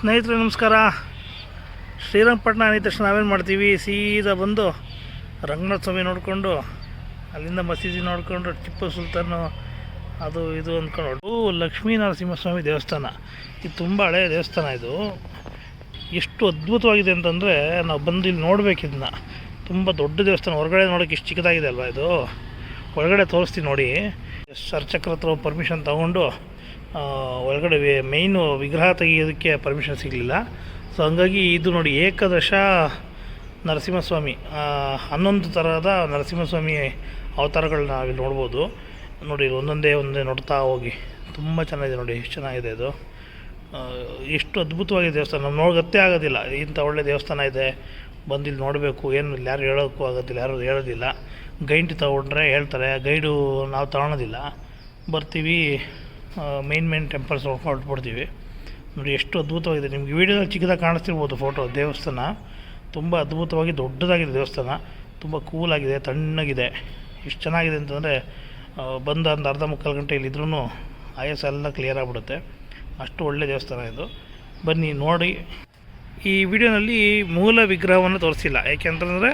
ಸ್ನೇಹಿತರೆ, ನಮಸ್ಕಾರ. ಶ್ರೀರಂಗಪಟ್ಟಣ ಅಂದಿದ ತಕ್ಷಣ ನಾವೇನು ಮಾಡ್ತೀವಿ? ಸೀದಾ ಬಂದು ರಂಗನಾಥ ಸ್ವಾಮಿ ನೋಡಿಕೊಂಡು, ಅಲ್ಲಿಂದ ಮಸೀದಿ ನೋಡಿಕೊಂಡು, ಟಿಪ್ಪು ಸುಲ್ತಾನು ಅದು ಇದು ಅಂದ್ಕೊಂಡು. ಲಕ್ಷ್ಮೀ ನರಸಿಂಹಸ್ವಾಮಿ ದೇವಸ್ಥಾನ. ಇದು ತುಂಬ ಹಳೆಯ ದೇವಸ್ಥಾನ ಇದು. ಎಷ್ಟು ಅದ್ಭುತವಾಗಿದೆ ಅಂತಂದರೆ, ನಾವು ಬಂದು ಇಲ್ಲಿ ನೋಡಬೇಕು ಇದನ್ನ. ತುಂಬ ದೊಡ್ಡ ದೇವಸ್ಥಾನ. ಹೊರಗಡೆ ನೋಡೋಕೆ ಇಷ್ಟು ಚಿಕ್ಕದಾಗಿದೆ ಅಲ್ವಾ ಇದು? ಒಳಗಡೆ ತೋರಿಸ್ತೀನಿ ನೋಡಿ. ಸರ್ಚಕ್ರ ಹತ್ರ ಪರ್ಮಿಷನ್ ತೊಗೊಂಡು ಒಳಗಡೆ ಮೇಯ್ನು ವಿಗ್ರಹ ತೆಗೆಯೋದಕ್ಕೆ ಪರ್ಮಿಷನ್ ಸಿಗಲಿಲ್ಲ. ಸೊ ಹಂಗಾಗಿ ಇದು ನೋಡಿ ಏಕದಶ ನರಸಿಂಹಸ್ವಾಮಿ ಹನ್ನೊಂದು ಥರದ ನರಸಿಂಹಸ್ವಾಮಿ ಅವತಾರಗಳನ್ನ ನಾವಿಲ್ಲಿ ನೋಡ್ಬೋದು. ನೋಡಿ, ಒಂದೊಂದೇ ಒಂದೇ ನೋಡ್ತಾ ಹೋಗಿ. ತುಂಬ ಚೆನ್ನಾಗಿದೆ ನೋಡಿ, ಎಷ್ಟು ಚೆನ್ನಾಗಿದೆ ಇದು ಎಷ್ಟು ಅದ್ಭುತವಾಗಿದೆ ದೇವಸ್ಥಾನ. ನಮ್ಮ ನೋಡಿ ಗೊತ್ತೇ ಆಗೋದಿಲ್ಲ. ಇಂಥ ಒಳ್ಳೆ ದೇವಸ್ಥಾನ ಇದೆ ಬಂದು ಇಲ್ಲಿ ನೋಡಬೇಕು. ಏನು ಇಲ್ಲಿ ಯಾರು ಹೇಳೋಕ್ಕೂ ಆಗೋದಿಲ್ಲ, ಯಾರು ಹೇಳೋದಿಲ್ಲ. ಗೈಡ್ ತೊಗೊಂಡ್ರೆ ಹೇಳ್ತಾರೆ. ಗೈಡು ನಾವು ತಗೊಳೋದಿಲ್ಲ. ಬರ್ತೀವಿ. ಮೇನ್ ಮೇನ್ ಟೆಂಪಲ್ಸ್ ಹೊರಟ್ಬಿಡ್ತೀವಿ. ನೋಡಿ, ಎಷ್ಟು ಅದ್ಭುತವಾಗಿದೆ. ನಿಮಗೆ ವೀಡಿಯೋದಲ್ಲಿ ಚಿಕ್ಕದಾಗಿ ಕಾಣಿಸ್ತಿರ್ಬೋದು ಫೋಟೋ ದೇವಸ್ಥಾನ. ತುಂಬ ಅದ್ಭುತವಾಗಿ ದೊಡ್ಡದಾಗಿದೆ ದೇವಸ್ಥಾನ. ತುಂಬ ಕೂಲಾಗಿದೆ ತಣ್ಣಗಿದೆ. ಎಷ್ಟು ಚೆನ್ನಾಗಿದೆ ಅಂತಂದರೆ ಬಂದ ಒಂದು ಅರ್ಧ ಮುಕ್ಕಾಲು ಗಂಟೆ ಇಲ್ಲಿದ್ರೂ ಆಯಸ್ ಎಲ್ಲ ಕ್ಲಿಯರ್ ಆಗಿಬಿಡುತ್ತೆ. ಅಷ್ಟು ಒಳ್ಳೆ ದೇವಸ್ಥಾನ ಇದು. ಬನ್ನಿ, ನೋಡಿ. ಈ ವಿಡಿಯೋನಲ್ಲಿ ಮೂಲ ವಿಗ್ರಹವನ್ನು ತೋರಿಸಿಲ್ಲ. ಯಾಕೆಂತಂದರೆ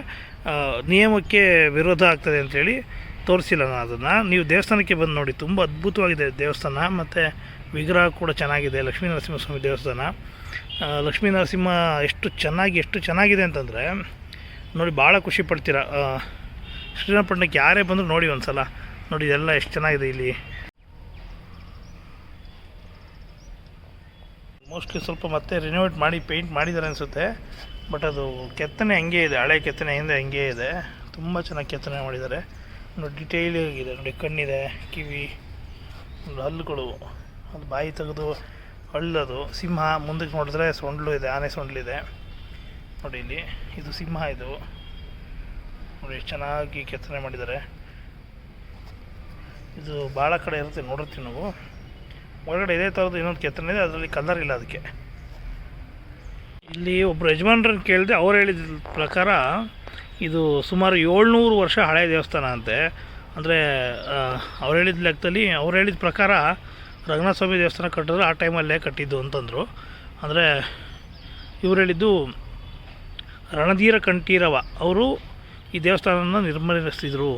ನಿಯಮಕ್ಕೆ ವಿರೋಧ ಆಗ್ತದೆ ಅಂತೇಳಿ ತೋರಿಸಿಲ್ಲ ನಾನು ಅದನ್ನು. ನೀವು ದೇವಸ್ಥಾನಕ್ಕೆ ಬಂದು ನೋಡಿ, ತುಂಬ ಅದ್ಭುತವಾಗಿದೆ ದೇವಸ್ಥಾನ. ಮತ್ತು ವಿಗ್ರಹ ಕೂಡ ಚೆನ್ನಾಗಿದೆ, ಲಕ್ಷ್ಮೀ ನರಸಿಂಹಸ್ವಾಮಿ ದೇವಸ್ಥಾನ. ಲಕ್ಷ್ಮೀ ನರಸಿಂಹ ಎಷ್ಟು ಚೆನ್ನಾಗಿ, ಎಷ್ಟು ಚೆನ್ನಾಗಿದೆ ಅಂತಂದರೆ, ನೋಡಿ ಭಾಳ ಖುಷಿ ಪಡ್ತೀರ. ಶ್ರೀರಂಗಪಟ್ಟಣಕ್ಕೆ ಯಾರೇ ಬಂದರೂ ನೋಡಿ ಒಂದು ಸಲ ನೋಡಿ ಇದೆಲ್ಲ ಎಷ್ಟು ಚೆನ್ನಾಗಿದೆ ಇಲ್ಲಿ. ಮೋಸ್ಟ್ಲಿ ಸ್ವಲ್ಪ ಮತ್ತೆ ರಿನೋವೇಟ್ ಮಾಡಿ ಪೇಂಟ್ ಮಾಡಿದ್ದಾರೆ ಅನಿಸುತ್ತೆ. ಬಟ್ ಅದು ಕೆತ್ತನೆ ಹಂಗೆ ಇದೆ, ಹಳೆ ಕೆತ್ತನೆ ಹಿಂದೆ ಹಂಗೆ ಇದೆ. ತುಂಬ ಚೆನ್ನಾಗಿ ಕೆತ್ತನೆ ಮಾಡಿದ್ದಾರೆ. ನೋಡಿ ಡಿಟೇಲ್ ಆಗಿದೆ. ನೋಡಿ, ಕಣ್ಣಿದೆ, ಕಿವಿ, ಒಂದು ಹಲ್ಲುಗಳು. ಅದು ಬಾಯಿ ತೆಗೆದು ಹಳ್ಳದು. ಸಿಂಹ ಮುಂದಕ್ಕೆ ನೋಡಿದ್ರೆ ಸೊಂಡ್ಲು ಇದೆ, ಆನೆ ಸೊಂಡ್ಲಿದೆ ನೋಡಿ ಇಲ್ಲಿ, ಇದು ಸಿಂಹ ಇದು. ನೋಡಿ, ಚೆನ್ನಾಗಿ ಕೆತ್ತನೆ ಮಾಡಿದ್ದಾರೆ. ಇದು ಭಾಳ ಕಡೆ ಇರುತ್ತೆ, ನೋಡಿರ್ತೀವಿ ನಾವು. ಒಳಗಡೆ ಇದೇ ಥರದ್ದು ಇನ್ನೊಂದು ಕೆತ್ತನೆ ಇದೆ, ಅದರಲ್ಲಿ ಕಲರ್ ಇಲ್ಲ ಅದಕ್ಕೆ. ಇಲ್ಲಿ ಒಬ್ಬರು ಯಜಮಾನ್ರನ್ನ ಕೇಳಿದೆ ಅವ್ರು ಹೇಳಿದ ಪ್ರಕಾರ ಇದು ಸುಮಾರು ಏಳ್ನೂರು ವರ್ಷ ಹಳೆಯ ದೇವಸ್ಥಾನ ಅಂತೆ. ಅಂದರೆ ಅವ್ರು ಹೇಳಿದ ಲೆಕ್ಕದಲ್ಲಿ, ಅವ್ರು ಹೇಳಿದ ಪ್ರಕಾರ ರಂಗನಾಥ ಸ್ವಾಮಿ ದೇವಸ್ಥಾನ ಕಟ್ಟಿದ್ರು, ಆ ಟೈಮಲ್ಲೇ ಕಟ್ಟಿದ್ದು ಅಂತಂದರು. ಅಂದರೆ, ಇವ್ರು ಹೇಳಿದ್ದು ರಣಧೀರ ಕಂಠೀರವ. ಅವರು ಈ ದೇವಸ್ಥಾನವನ್ನು ನಿರ್ಮಲಿಸಿದರು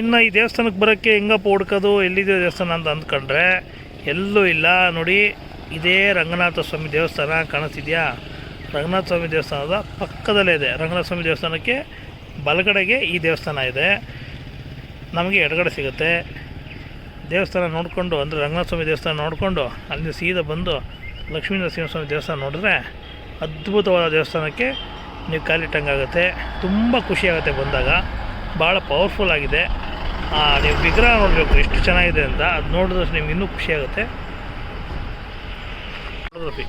ಇನ್ನು ಈ ದೇವಸ್ಥಾನಕ್ಕೆ ಬರೋಕ್ಕೆ ಹೆಂಗಪ್ಪ ಹುಡ್ಕೋದು ಎಲ್ಲಿದೆ ದೇವಸ್ಥಾನ ಅಂತ ಅಂದ್ಕೊಂಡ್ರೆ, ಎಲ್ಲೂ ಇಲ್ಲ. ನೋಡಿ, ಇದೇ ರಂಗನಾಥ ಸ್ವಾಮಿ ದೇವಸ್ಥಾನ ಕಾಣಿಸ್ತಿದೆಯಾ? ರಂಗನಾಥ ಸ್ವಾಮಿ ದೇವಸ್ಥಾನದ ಪಕ್ಕದಲ್ಲೇ ಇದೆ. ರಂಗನಾಥ ಸ್ವಾಮಿ ದೇವಸ್ಥಾನಕ್ಕೆ ಬಲಗಡೆಗೆ ಈ ದೇವಸ್ಥಾನ ಇದೆ. ನಮಗೆ ಎಡಗಡೆ ಸಿಗುತ್ತೆ. ದೇವಸ್ಥಾನ ನೋಡಿಕೊಂಡು, ಅಂದರೆ ರಂಗನಾಥ ಸ್ವಾಮಿ ದೇವಸ್ಥಾನ ನೋಡಿಕೊಂಡು ಅಲ್ಲಿ ಸೀದಾ ಬಂದು ಲಕ್ಷ್ಮೀ ನರಸಿಂಹಸ್ವಾಮಿ ದೇವಸ್ಥಾನ ನೋಡಿದ್ರೆ ಅದ್ಭುತವಾದ ದೇವಸ್ಥಾನಕ್ಕೆ ನೀವು ಕಾಲಿಟ್ಟಂಗಾಗುತ್ತೆ. ತುಂಬ ಖುಷಿಯಾಗುತ್ತೆ ಬಂದಾಗ. ಭಾಳ ಪವರ್ಫುಲ್ ಆಗಿದೆ. ನೀವು ವಿಗ್ರಹ ನೋಡಬೇಕು ಎಷ್ಟು ಚೆನ್ನಾಗಿದೆ ಅಂತ. ಅದು ನೋಡಿದ್ರೆ ನಿಮ್ಗೆ ಇನ್ನೂ ಖುಷಿಯಾಗುತ್ತೆ ಫೋಟೋಗ್ರಫಿ